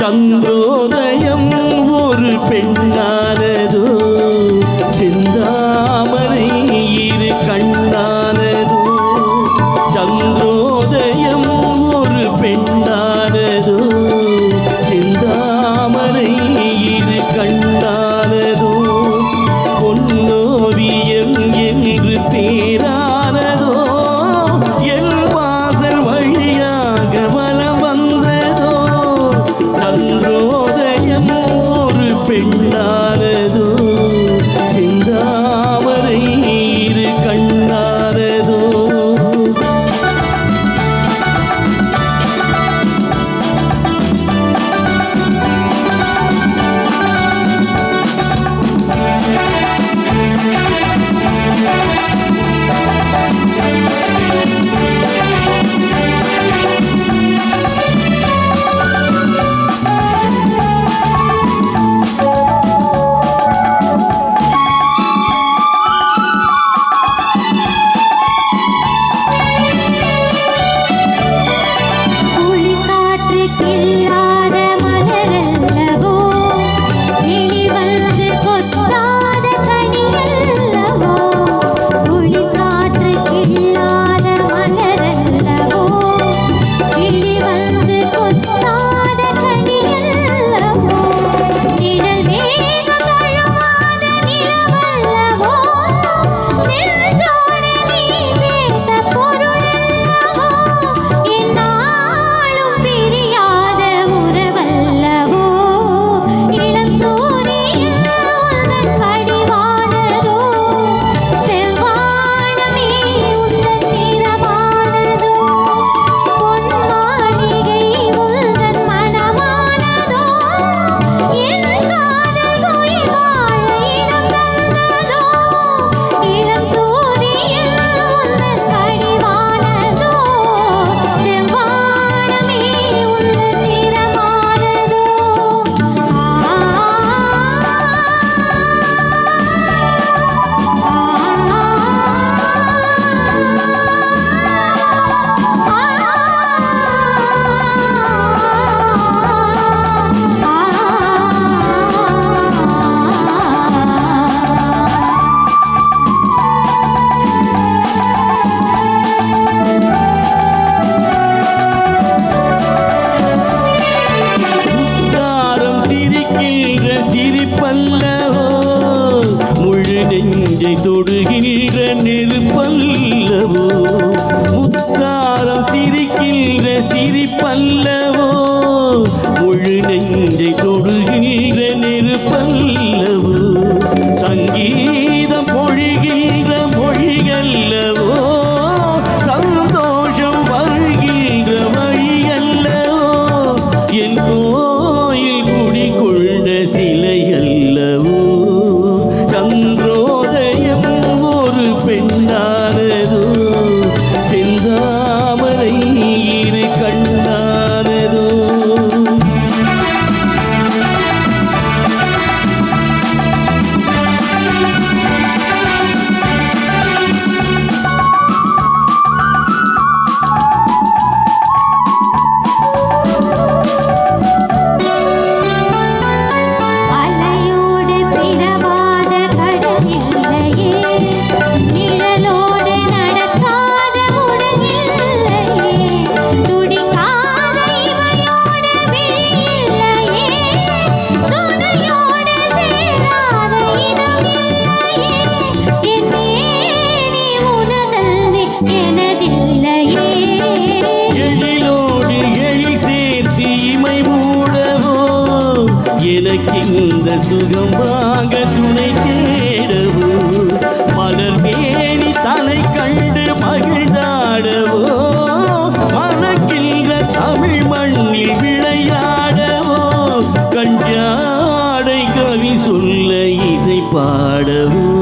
சந்திரோதயம் ஒரு பெண்ணா? medo. நெஞ்சை தொடுகின்ற நெருப்பல்லவோ? முத்தாரம் சிரிக்கின்ற சிரிப்பல்லவோ? முழு நெஞ்சை தொடுகின்ற எனக்கிந்த சுகம் வாங்க துணை தேடவோ. மலர் மேனி தலை கண்டு மகிழ்ந்தாடவோ. மணக்கின்ற தமிழ் மண்ணில் விளையாடவோ. கஞ்சாடை கவி சொல்ல இசை பாடவோ.